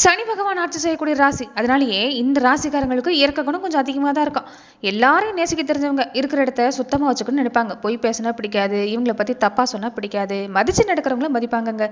சனி பகவான் ஆட்சி செய்யக்கூடிய ராசி. அதனாலேயே இந்த ராசிக்காரங்களுக்கு இயற்கை குணம் கொஞ்சம் அதிகமாக தான் இருக்கும். எல்லாரையும் நேசிக்க தெரிஞ்சவங்க இருக்கிற இடத்த சுத்தமாக வச்சுக்கணும்னு நினைப்பாங்க. பொய் பேசினா பிடிக்காது இவங்களை பற்றி தப்பாக சொன்னால் பிடிக்காது மதிச்சு நடக்கிறவங்கள மதிப்பாங்கங்க.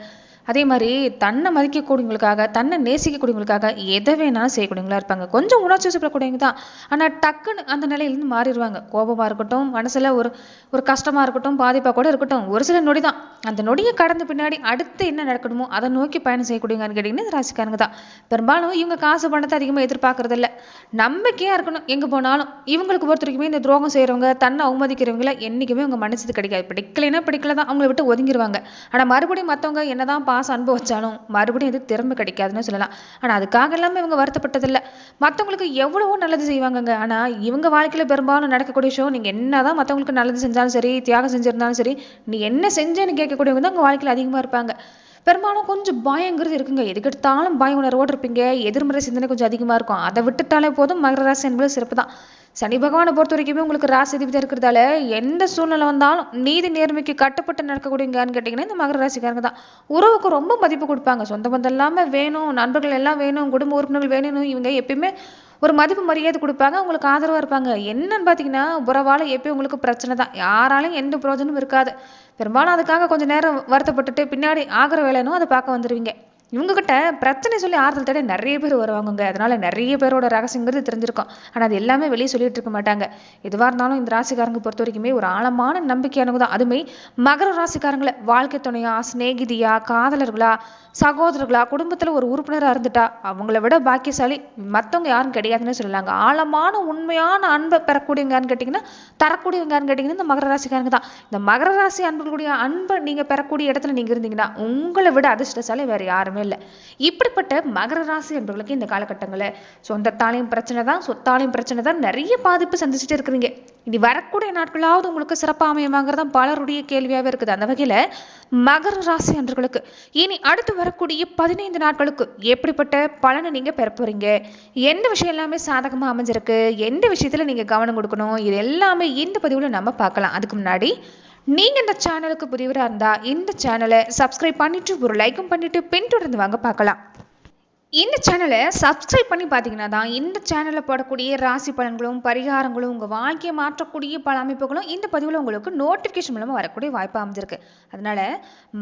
அதே மாதிரி தன்னை மதிக்கக்கூடியவங்களுக்காக தன்னை நேசிக்கக்கூடியவங்களுக்காக எதை வேணாலும் செய்யக்கூடியவங்களா இருப்பாங்க. கொஞ்சம் உணர்ச்சி வசப்படக்கூடியவங்க தான். ஆனால் டக்குன்னு அந்த நிலையிலேருந்து மாறிடுவாங்க. கோபமாக இருக்கட்டும் மனசில் ஒரு ஒரு கஷ்டமாக இருக்கட்டும் பாதிப்பாக கூட இருக்கட்டும் ஒரு சில நொடி தான். அந்த நொடியை கடந்த பின்னாடி அடுத்து என்ன நடக்கணுமோ அதை நோக்கி பயணம் செய்யக்கூடியவங்கன்னு கேட்டிங்கன்னா இந்த ராசிக்காரங்க தான். பெரும்பாலும் இவங்க காசு பணத்தை அதிகமாக எதிர்பார்க்கறது இல்ல நம்பிக்கையாக இருக்கணும். எங்கே போனாலும் இவங்களுக்கு ஒருத்தருக்குமே இந்த துரோகம் செய்கிறவங்க தன்னை அவமதிக்கிறவங்கள என்றைக்குமே அவங்க மனசுக்கு கிடைக்காது. பிடிக்கலைன்னா பிடிக்கல தான். அவங்கள விட்டு ஒதுங்கிடுவாங்க ஆனால் மறுபடியும் மற்றவங்க என்னதான் பாசம் அன்பு மறுபடியும் இது திறமை கிடைக்காதுன்னு சொல்லலாம். ஆனால் அதுக்காக எல்லாமே இவங்க வருத்தப்பட்டதில்லை. மற்றவங்களுக்கு எவ்வளவோ நல்லது செய்வாங்கங்க. ஆனால் இவங்க வாழ்க்கையில் பெரும்பாலும் நடக்கக்கூடிய விஷயம் நீங்கள் என்னதான் மற்றவங்களுக்கு நல்லது செஞ்சாலும் சரி தியாகம் செஞ்சிருந்தாலும் சரி நீ என்ன செஞ்சேன்னு கேட்கக்கூடியவங்க தான் உங்கள் வாழ்க்கையில் அதிகமாக இருப்பாங்க. பெரும்பாலும் கொஞ்சம் பயங்கிறது இருக்குங்க. எதுக்கெடுத்தாலும் பய உணர்வோடு இருப்பீங்க. எதிர்மறை சிந்தனை கொஞ்சம் அதிகமாக இருக்கும். அதை விட்டுட்டாலே போதும். மகர ராசி என்பது சிறப்பு தான். சனி பகவானை பொறுத்த வரைக்குமே உங்களுக்கு ராசி அதிபதி இருக்கிறதால எந்த சூழ்நிலை வந்தாலும் நீதி நேர்மைக்கு கட்டுப்பட்டு நடக்கக்கூடியங்கன்னு கேட்டிங்கன்னா இந்த மகர ராசிக்காரங்க தான். உறவுக்கு ரொம்ப மதிப்பு கொடுப்பாங்க. சொந்த பந்தம் இல்லாமல் வேணும். நண்பர்கள் எல்லாம் வேணும். குடும்ப உறுப்பினர்கள் வேணும் இவங்க எப்பயுமே ஒரு மதிப்பு மரியாதை கொடுப்பாங்க உங்களுக்கு ஆதரவாக இருப்பாங்க. என்னன்னு பார்த்தீங்கன்னா உறவால் எப்பயும் உங்களுக்கு பிரச்சனை தான். யாராலையும் எந்த பிரயோஜனமும் இருக்காது. பெரும்பாலும் அதுக்காக கொஞ்சம் நேரம் வருத்தப்பட்டுட்டு பின்னாடி ஆகிற வேலைனும் அதை பார்க்க வந்துடுவீங்க இவங்ககிட்ட பிரச்சனை சொல்லி ஆறுதல் தேட நிறைய பேர் வருவாங்கங்க. அதனால நிறைய பேரோட ரகசியங்கிறது தெரிஞ்சிருக்கும். ஆனால் அது எல்லாமே வெளியே சொல்லிட்டு இருக்க மாட்டாங்க. எதுவாக இருந்தாலும் இந்த ராசிக்காரங்க பொறுத்த வரைக்குமே ஒரு ஆழமான நம்பிக்கையானவங்க தான். அதுமே மகர ராசிக்காரங்களை வாழ்க்கை துணையா சிநேகிதியா காதலர்களா சகோதரர்களா குடும்பத்தில் ஒரு உறுப்பினராக இருந்துட்டா அவங்கள விட பாக்கியசாலி மற்றவங்க யாரும் கிடையாதுன்னு சொல்லலாங்க. ஆழமான உண்மையான அன்பை பெறக்கூடியவங்கன்னு கேட்டிங்கன்னா தரக்கூடியவங்கன்னு கேட்டிங்கன்னா இந்த மகர ராசிக்காரங்க தான். இந்த மகர ராசி அன்பர்களுடைய அன்பை நீங்கள் பெறக்கூடிய இடத்துல நீங்கள் இருந்தீங்கன்னா உங்களை விட அதிர்ஷ்டசாலி வேறு யாரும் இல்லை இப்படிப்பட்ட மகர ராசி என்பவர்களுக்கு இந்த காலகட்டங்களில் சொந்தத்தாலையும் பிரச்சனை தான் சொத்தாலையும் பிரச்சனை தான் நிறைய பாதிப்பு சந்திச்சுட்டு இருக்கிறீங்க. இனி வரக்கூடிய நாட்களாவது உங்களுக்கு சிறப்பாக அமையமாங்கிறது தான் பலருடைய கேள்வியாகவே இருக்குது. அந்த வகையில் மகர ராசி அன்றர்களுக்கு இனி அடுத்து வரக்கூடிய பதினைந்து நாட்களுக்கு எப்படிப்பட்ட பலனை நீங்கள் பெற போகிறீங்க எந்த விஷயம் எல்லாமே சாதகமாக அமைஞ்சிருக்கு? எந்த விஷயத்தில் நீங்கள் கவனம் கொடுக்கணும்? இது எல்லாமே இந்த பதிவில் நம்ம பார்க்கலாம். அதுக்கு முன்னாடி நீங்கள் இந்த சேனலுக்கு புதியவராக இருந்தால் இந்த சேனலை சப்ஸ்கிரைப் பண்ணிட்டு ஒரு லைக்கும் பண்ணிட்டு பின்தொடர்ந்து வாங்க பார்க்கலாம். இந்த சேனலை சப்ஸ்கிரைப் பண்ணி பார்த்தீங்கன்னா தான் இந்த சேனலில் போடக்கூடிய ராசி பலன்களும் பரிகாரங்களும் உங்கள் வாழ்க்கையை மாற்றக்கூடிய பல அமைப்புகளும் இந்த பதிவில் உங்களுக்கு நோட்டிஃபிகேஷன் மூலமாக வரக்கூடிய வாய்ப்பு அமைஞ்சிருக்கு. அதனால்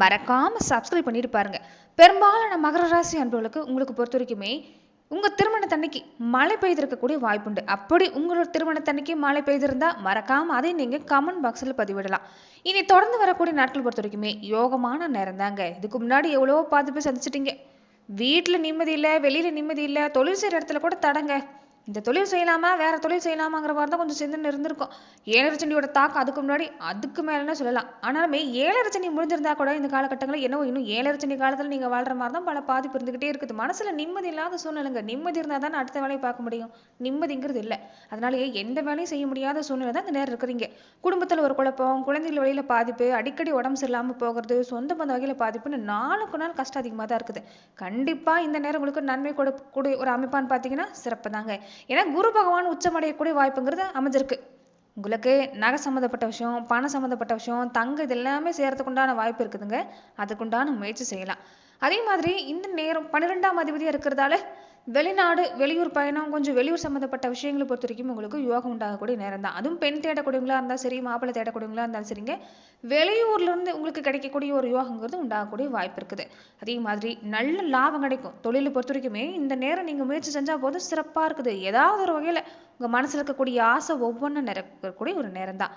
மறக்காமல் சப்ஸ்கிரைப் பண்ணிட்டு பாருங்கள் பெரும்பாலான மகர ராசி அன்பர்களுக்கு உங்களுக்கு பொறுத்த வரைக்குமே உங்கள் திருமணத்தன்னைக்கு மழை பெய்திருக்கக்கூடிய வாய்ப்புண்டு. அப்படி உங்களோட திருமணத்தன்னைக்கு மழை பெய்திருந்தால் மறக்காமல் அதை நீங்கள் கமெண்ட் பாக்ஸில் பதிவிடலாம். இனி தொடர்ந்து வரக்கூடிய நாட்கள் பொறுத்த வரைக்குமே யோகமான நேரம் தாங்க. இதுக்கு முன்னாடி எவ்வளவோ பாதிப்பு சந்திச்சிட்டிங்க. வீட்டில் நிம்மதி இல்லை வெளியில் நிம்மதி இல்லை தொழில் செய்கிற இடத்துல கூட தடங்க. இந்த தொழில் செய்யலாமா? வேற தொழில் செய்யலாமாங்கிற மாதிரி தான் கொஞ்சம் சிந்தனை இருந்திருக்கும். ஏழரச்சனியோட தாக்கம் அதுக்கு முன்னாடி அதுக்கு மேலே சொல்லலாம். ஆனாலுமே ஏழரச்சனி முடிஞ்சிருந்தா கூட இந்த காலகட்டங்களில் என்னவோ இன்னும் ஏழரச்சனி காலத்தில் நீங்கள் வாழ்கிற மாதிரி தான் பல பாதிப்பு இருந்துகிட்டே இருக்குது. மனசில் நிம்மதி இல்லாத சூழ்நிலைங்க. நிம்மதி இருந்தால் தானே அடுத்த வேலையை பார்க்க முடியும். நிம்மதிங்கிறது இல்லை. அதனாலேயே எந்த வேலையும் செய்ய முடியாத சூழ்நிலை தான் இந்த நேரம் இருக்கிறீங்க. குடும்பத்தில் ஒரு குழப்பம் குழந்தைகள் வழியில் பாதிப்பு அடிக்கடி உடம்பு சரியில்லாமல் போகிறது சொந்த பந்த வகையில் பாதிப்புன்னு நாளுக்கு நாள் கஷ்டம் அதிகமாக தான் இருக்குது. கண்டிப்பாக இந்த நேரம் உங்களுக்கு நன்மை கொடுக்கக்கூடிய ஒரு அமைப்பான்னு பார்த்தீங்கன்னா சிறப்பு தாங்க ஏன்னா குரு பகவான் உச்சமடையக்கூடிய வாய்ப்புங்கிறது அமைஞ்சிருக்கு. உங்களுக்கு நகை சம்மந்தப்பட்ட விஷயம் பணம் சம்மந்தப்பட்ட விஷயம் தங்க இது எல்லாமே செய்யறதுக்கு உண்டான வாய்ப்பு இருக்குதுங்க. அதுக்குண்டான முயற்சி செய்யலாம். அதே மாதிரி இந்த நேரம் பன்னிரெண்டாம் அதிபதியாக இருக்கிறதால வெளிநாடு வெளியூர் பயணம் கொஞ்சம் வெளியூர் சம்மந்தப்பட்ட விஷயங்களை பொறுத்த வரைக்கும் உங்களுக்கு யோகம் உண்டாகக்கூடிய நேரம் தான் அதுவும் பெண் தேடக்கூடியவங்களா இருந்தாலும் சரி மாப்பிள்ளை தேடக்கூடியவங்களா இருந்தாலும் சரிங்க. வெளியூர்லேருந்து உங்களுக்கு கிடைக்கக்கூடிய ஒரு யோகங்கிறது உண்டாகக்கூடிய வாய்ப்பு இருக்குது. அதே மாதிரி நல்ல லாபம் கிடைக்கும். தொழிலை பொறுத்த வரைக்குமே இந்த நேரம் நீங்கள் முயற்சி செஞ்சால் போதும் சிறப்பாக இருக்குது. ஏதாவது ஒரு வகையில் உங்கள் மனசில் இருக்கக்கூடிய ஆசை ஒவ்வொன்றும் நிறைவேறக்கூடிய ஒரு நேரம் தான்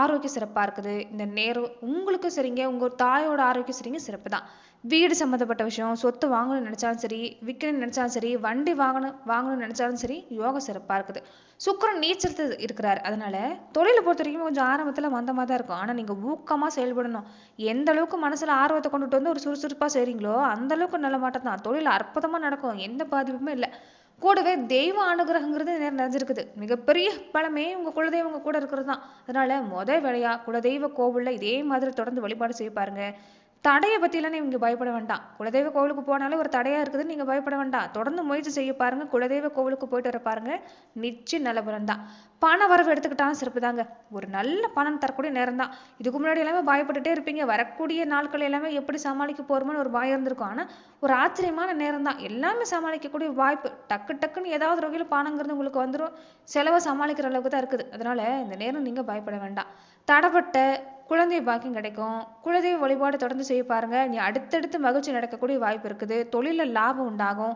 ஆரோக்கியம் சிறப்பாக இருக்குது. இந்த நேரம் உங்களுக்கும் சரிங்க. உங்கள் தாயோட ஆரோக்கியம் சரிங்க சிறப்பு தான். வீடு சம்மந்தப்பட்ட விஷயம் சொத்து வாங்கணும்னு நினச்சாலும் சரி விற்கணும்னு நினச்சாலும் சரி வண்டி வாங்கணும் வாங்கணும்னு நினச்சாலும் சரி யோகா சிறப்பாக இருக்குது. சுக்கரன் நீச்சல் இருக்கிறார். அதனால தொழிலை பொறுத்த வரைக்கும் கொஞ்சம் ஆரம்பத்தில் மந்தமாக தான் இருக்கும். ஆனால் நீங்கள் ஊக்கமாக செயல்படணும். எந்த அளவுக்கு மனசில் ஆர்வத்தை கொண்டுட்டு வந்து ஒரு சுறுசுறுப்பாக செய்கிறீங்களோ அந்த அளவுக்கு நல்ல மாட்டம் தான். தொழில் அற்புதமாக நடக்கும். எந்த பாதிப்புமே இல்லை. கூடவே தெய்வ அனுகிரகங்கிறது நிறைஞ்சிருக்குது. மிகப்பெரிய பலமே உங்க குலதெய்வங்க கூட இருக்கிறது தான். அதனால முத வேலையா குலதெய்வ கோவில்ல இதே மாதிரி தொடர்ந்து வழிபாடு செய்ய பாருங்க. தடையை பற்றிலாம் நீங்கள் பயப்பட வேண்டாம். குலதெய்வ கோவிலுக்கு போனாலே ஒரு தடையாக இருக்குதுன்னு நீங்கள் பயப்பட வேண்டாம். தொடர்ந்து முயற்சி செய்ய பாருங்கள் குலதெய்வ கோவிலுக்கு போயிட்டு வர பாருங்கள் நிச்சயம் நல்ல பலன் தான். பண வரவு எடுத்துக்கிட்டாலும் சிறப்பு தாங்க. ஒரு நல்ல பணம் தரக்கூடிய நேரம் தான். இதுக்கு முன்னாடி எல்லாமே பயப்பட்டுட்டே இருப்பீங்க. வரக்கூடிய நாட்கள் எல்லாமே எப்படி சமாளிக்க போகிறோமோன்னு ஒரு பயம் இருந்திருக்கும். ஆனால் ஒரு ஆச்சரியமான நேரம் தான். எல்லாமே சமாளிக்கக்கூடிய வாய்ப்பு. டக்கு டக்குன்னு ஏதாவது வகையில் பணங்கிறது உங்களுக்கு வந்துடும் செலவை சமாளிக்கிற அளவுக்கு தான் இருக்குது. அதனால இந்த நேரம் நீங்கள் பயப்பட வேண்டாம். தடப்பட்ட குழந்தை பாக்கியம் கிடைக்கும். குலதெய்வ வழிபாடு தொடர்ந்து செய்ய பாருங்க. நீ அடுத்தடுத்து மகிழ்ச்சி நடக்கக்கூடிய வாய்ப்பு இருக்குது. தொழிலில் லாபம் உண்டாகும்.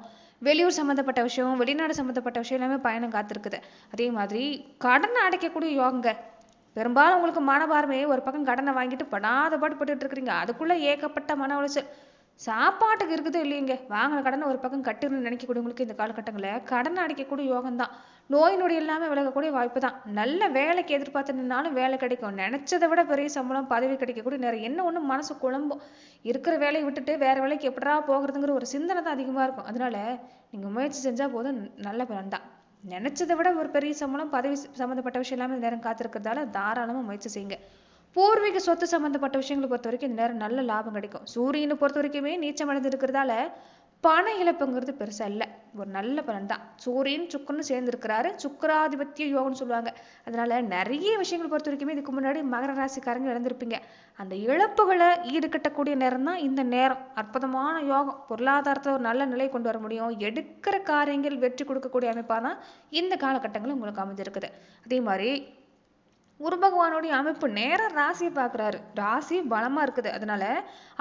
வெளியூர் சம்மந்தப்பட்ட விஷயம் வெளிநாடு சம்மந்தப்பட்ட விஷயம் எல்லாமே பயணம் காத்திருக்குது. அதே மாதிரி கடனை அடைக்கக்கூடிய யோகங்க. பெரும்பாலும் உங்களுக்கு மனபாரமே ஒரு பக்கம் கடனை வாங்கிட்டு படாத பாட்டு பட்டுட்டு இருக்கிறீங்க. அதுக்குள்ள ஏகப்பட்ட மன உளைச்சல். சாப்பாட்டுக்கு இருக்குது இல்லைங்க வாங்கின கடனை ஒரு பக்கம் கட்டுன்னு நினைக்கக்கூடியவங்களுக்கு இந்த காலகட்டங்களில் கடனை அடைக்கக்கூடிய யோகம் தான் நோய் நொடி இல்லாமல் விலகக்கூடிய வாய்ப்பு தான் நல்ல வேலைக்கு எதிர்பார்த்து நின்னாலும் வேலை கிடைக்கும். நினைச்சதை விட பெரிய சம்பளம் பதவி கிடைக்கக்கூடிய நேரம். என்ன ஒன்று மனசு குழம்பும். இருக்கிற வேலையை விட்டுட்டு வேற வேலைக்கு எப்படா போகிறதுங்கிற ஒரு சிந்தனை தான் அதிகமாக இருக்கும். அதனால நீங்கள் முயற்சி செஞ்சால் போதும். நல்ல பலன் தான். நினைச்சதை விட ஒரு பெரிய சம்பளம் பதவி சம்மந்தப்பட்ட விஷயம் எல்லாமே இந்த நேரம் காத்திருக்கிறதால தாராளமாக முயற்சி செய்யுங்க. பூர்வீக சொத்து சம்மந்தப்பட்ட விஷயங்களை பொறுத்த வரைக்கும் இந்த நேரம் நல்ல லாபம் கிடைக்கும். சூரியனை பொறுத்த வரைக்குமே நீச்சம் அடைந்து இருக்கிறதால பண இழப்புங்கிறது பெருசாக இல்லை. ஒரு நல்ல பலன் தான் சூரியன் சுக்கரனும் சேர்ந்துருக்கிறாரு. சுக்கராதிபத்திய யோகம்னு சொல்லுவாங்க. அதனால நிறைய விஷயங்களை பொறுத்த வரைக்குமே இதுக்கு முன்னாடி மகர ராசிக்காரங்க இழந்திருப்பீங்க. அந்த இழப்புகளை ஈடுகட்டக்கூடிய நேரம் தான் இந்த நேரம். அற்புதமான யோகம். பொருளாதாரத்தில் ஒரு நல்ல நிலை கொண்டு வர முடியும். எடுக்கிற காரியங்கள் வெற்றி கொடுக்கக்கூடிய அமைப்பாக தான் இந்த காலகட்டங்கள் உங்களுக்கு அமைஞ்சிருக்குது. அதே மாதிரி குரு பகவானுடைய அமைப்பு நேரா ராசியை பார்க்குறாரு ராசி பலமாக இருக்குது. அதனால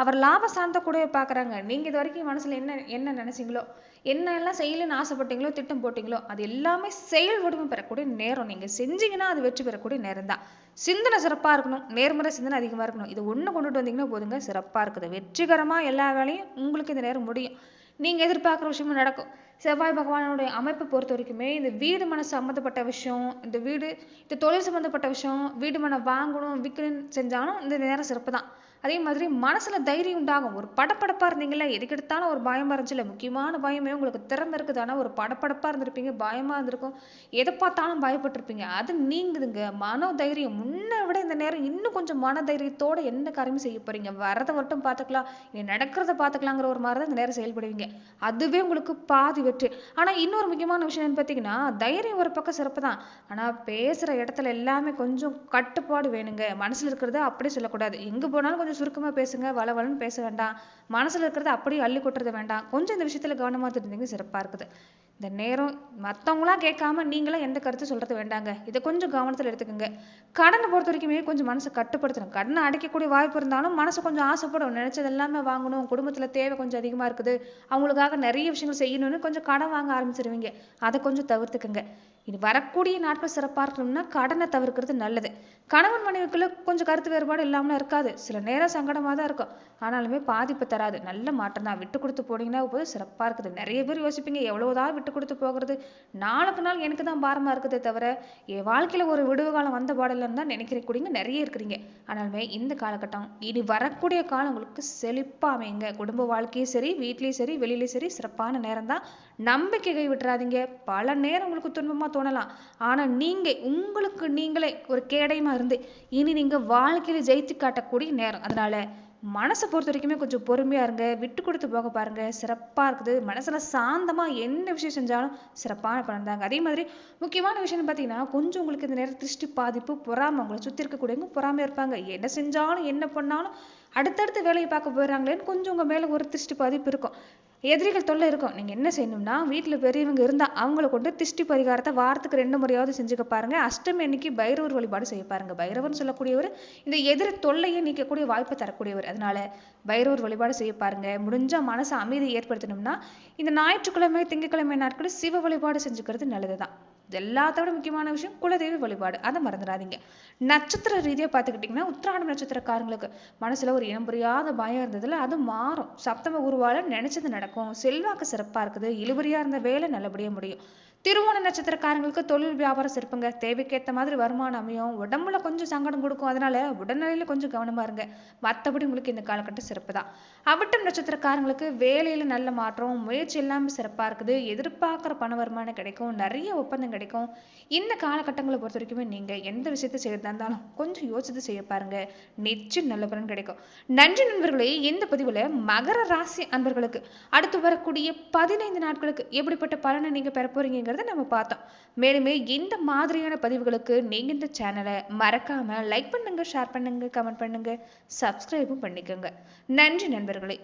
அவர் லாப சார்ந்த கூட பார்க்குறாங்க நீங்கள் இது வரைக்கும் மனசில் என்ன என்ன நினச்சிங்களோ என்ன எல்லாம் செய்யலன்னு ஆசைப்பட்டீங்களோ திட்டம் போட்டிங்களோ அது எல்லாமே செயல் வடிவம் பெறக்கூடிய நேரம். நீங்கள் செஞ்சீங்கன்னா அது வெற்றி பெறக்கூடிய நேரம் தான் சிந்தனை சிறப்பாக இருக்கணும். நேர்மறை சிந்தனை அதிகமாக இருக்கணும். இது ஒன்று கொண்டுட்டு வந்தீங்கன்னா போதுங்க. சிறப்பாக இருக்குது. வெற்றிகரமாக எல்லா வேலையும் உங்களுக்கு இந்த நேரம் முடியும். நீங்கள் எதிர்பார்க்குற விஷயமும் நடக்கும். செவ்வாய் பகவானுடைய அமைப்பை பொறுத்த வரைக்குமே இந்த வீடு மன சம்மந்தப்பட்ட விஷயம் இந்த வீடு இந்த தொழில் சம்மந்தப்பட்ட விஷயம் வீடு மனை வாங்கணும் விற்கணும்னு செஞ்சாலும் இந்த நேரம் சிறப்பு தான் அதே மாதிரி மனசில் தைரியம் உண்டாகும். ஒரு படப்படப்பாக இருந்தீங்களா எதுக்கெடுத்தாலும் ஒரு பயமா இருந்துச்சுல முக்கியமான பயமே உங்களுக்கு திறந்துருக்குது. ஆனால் ஒரு படப்படப்பாக இருந்திருப்பீங்க பயமாக இருந்திருக்கும். எதை பார்த்தாலும் பயப்பட்டிருப்பீங்க. அது நீங்குதுங்க. மனோ தைரியம். முன்ன விட இந்த நேரம் இன்னும் கொஞ்சம் மன தைரியத்தோட என்ன காரியமும் செய்ய போகிறீங்க வரதை மட்டும் பார்த்துக்கலாம். இனி நடக்கிறத பார்த்துக்கலாங்கிற ஒரு மாதிரி தான் இந்த நேரம் செயல்படுவீங்க. அதுவே உங்களுக்கு பாதி வெற்றி. ஆனால் இன்னொரு முக்கியமான விஷயம் என்னன்னு பார்த்தீங்கன்னா தைரியம் ஒரு பக்கம் சிறப்பு தான். ஆனால் பேசுகிற இடத்துல எல்லாமே கொஞ்சம் கட்டுப்பாடு வேணுங்க. மனசில் இருக்கிறத அப்படியே சொல்லக்கூடாது. எங்கே போனாலும் கொஞ்சம் சுருக்கமா பேசுங்க வளவலன்னு பேச வேண்டாம். மனசுல இருக்கிறத அப்படியே அள்ளி கொட்டுறது வேண்டாம். கொஞ்சம் இந்த விஷயத்துல கவனமாக இருந்தீங்க சிறப்பா இருக்குது. இந்த நேரம் மத்தவங்களா கேட்காம நீங்களா எந்த கருத்து சொல்றது வேண்டாங்க. இதை கொஞ்சம் கவனத்துல எடுத்துக்கோங்க. கடனை பொறுத்த வரைக்குமே கொஞ்சம் மனசை கட்டுப்படுத்தணும். கடனை அடைக்கக்கூடிய வாய்ப்பு இருந்தாலும் மனசு கொஞ்சம் ஆசைப்படும். நினைச்சது எல்லாமே வாங்கணும். குடும்பத்துல தேவை கொஞ்சம் அதிகமா இருக்குது. அவங்களுக்காக நிறைய விஷயங்கள் செய்யணும்னு கொஞ்சம் கடன் வாங்க ஆரம்பிச்சிருவீங்க. அதை கொஞ்சம் தவிர்த்துக்குங்க. இது வரக்கூடிய நாட்கள் சிறப்பாக இருக்கணும்னா கடனை தவிர்க்கிறது நல்லது. கணவன் மனைவிக்குள்ளே கொஞ்சம் கருத்து வேறுபாடு இல்லாமல் இருக்காது. சில நேரம் சங்கடமாக தான் இருக்கும். ஆனாலுமே பாதிப்பு தராது. நல்ல மாற்றம் தான். விட்டு கொடுத்து போனீங்கன்னா போது சிறப்பாக இருக்குது. நிறைய பேர் யோசிப்பீங்க எவ்வளோதான் விட்டு கொடுத்து போகிறது? நாளுக்கு நாள் எனக்கு தான் பாரமாக இருக்குதே தவிர என் வாழ்க்கையில் ஒரு விடுவு காலம் வந்த பாடலன்னு தான் நினைக்கிற நினைக்கிறீங்க நிறைய இருக்கிறீங்க. ஆனாலுமே இந்த காலகட்டம் இனி வரக்கூடிய காலம் உங்களுக்கு செழிப்பாகமைங்க குடும்ப வாழ்க்கையும் சரி வீட்லேயும் சரி வெளியிலேயும் சரி சிறப்பான நேரம் தான். நம்பிக்கை கை விட்டுறாதீங்க பல நேரம் உங்களுக்கு துன்பமாக தோணலாம். ஆனால் நீங்கள் உங்களுக்கு நீங்களே ஒரு கேடயமாக இருந்து இனி நீங்க வாழ்க்கையில ஜெயித்து காட்டக்கூடிய நேரம். அதனால மனசை பொறுத்த வரைக்குமே கொஞ்சம் பொறுமையா இருங்க. விட்டு கொடுத்து போக பாருங்க. சிறப்பா இருக்குது. மனசுல சாந்தமா என்ன விஷயம் செஞ்சாலும் சிறப்பான பலன் தாங்க. அதே மாதிரி முக்கியமான விஷயம்னு பாத்தீங்கன்னா கொஞ்சம் உங்களுக்கு இந்த நேரம் திருஷ்டி பாதிப்பு பொறாமை உங்களை சுத்தி இருக்கக்கூடியவங்க பொறாமையாக இருப்பாங்க. என்ன செஞ்சாலும் என்ன பண்ணாலும் அடுத்தடுத்து வேலையை பார்க்க போயிடுறாங்களேன்னு கொஞ்சம் உங்க மேல ஒரு திருஷ்டி பாதிப்பு இருக்கும். எதிரிகள் தொல்லை இருக்கும். நீங்கள் என்ன செய்யணும்னா வீட்டில் பெரியவங்க இருந்தால் அவங்கள கொண்டு திஷ்டி பரிகாரத்தை வாரத்துக்கு ரெண்டு முறையாவது செஞ்சுக்க பாருங்கள் அஷ்டமி அன்னைக்கு பைரவர் வழிபாடு செய்ய பாருங்கள் பைரவர்னு சொல்லக்கூடியவர் இந்த எதிரி தொல்லையை நீக்கக்கூடிய வாய்ப்பை தரக்கூடியவர். அதனால பைரவர் வழிபாடு செய்ய பாருங்கள் முடிஞ்சால் மனசு அமைதி ஏற்படுத்தணும்னா இந்த ஞாயிற்றுக்கிழமை திங்கட்கிழமை நாட்களில் சிவ வழிபாடு செஞ்சுக்கிறது நல்லது தான் எல்லாத்தோட முக்கியமான விஷயம் குலதெய்வ வழிபாடு. அதை மறந்துடாதீங்க. நட்சத்திர ரீதியா பார்த்துக்கிட்டிங்கன்னா உத்திராடம் நட்சத்திரக்காரங்களுக்கு மனசுல ஒரு இனம் புரியாத பயம் இருந்ததுல அது மாறும். சப்தம குருவால் நினைச்சது நடக்கும். செல்வாக்கு சிறப்பா இருக்குது. இழுபறியாக இருந்த வேலை நல்லபடியா முடியும். திருவோண நட்சத்திரக்காரங்களுக்கு தொழில் வியாபாரம் சிறப்புங்க. தேவைக்கேற்ற மாதிரி வருமானம் அமையும். உடம்புல கொஞ்சம் சங்கடம் கொடுக்கும். அதனால உடல்நிலையில கொஞ்சம் கவனமா இருங்க. மற்றபடி உங்களுக்கு இந்த காலகட்டம் சிறப்பு தான். அவிட்டம் நட்சத்திரக்காரங்களுக்கு வேலையில நல்ல மாற்றம் முயற்சி எல்லாமே சிறப்பா இருக்குது. எதிர்பார்க்குற பண வருமானம் கிடைக்கும். நிறைய ஒப்பந்தம் கிடைக்கும். இந்த காலகட்டங்களை பொறுத்த வரைக்குமே நீங்க எந்த விஷயத்தை செய்யறதா இருந்தாலும் கொஞ்சம் யோசித்து செய்ய பாருங்க. நிச்சயம் நல்ல பலன் கிடைக்கும். நன்றி நண்பர்களே இந்த பதிவுல மகர ராசி அன்பர்களுக்கு அடுத்து வரக்கூடிய பதினைந்து நாட்களுக்கு எப்படிப்பட்ட பலனை நீங்க பெற போறீங்க அப்படிங்கிறத நம்ம பார்த்தோம். மேலுமே இந்த மாதிரியான பதிவுகளுக்கு நீங்க இந்த சேனலை மறக்காம லைக் பண்ணுங்க ஷேர் பண்ணுங்க கமெண்ட் பண்ணுங்க சப்ஸ்கிரைபும் பண்ணிக்கோங்க. நன்றி நண்பர்களே.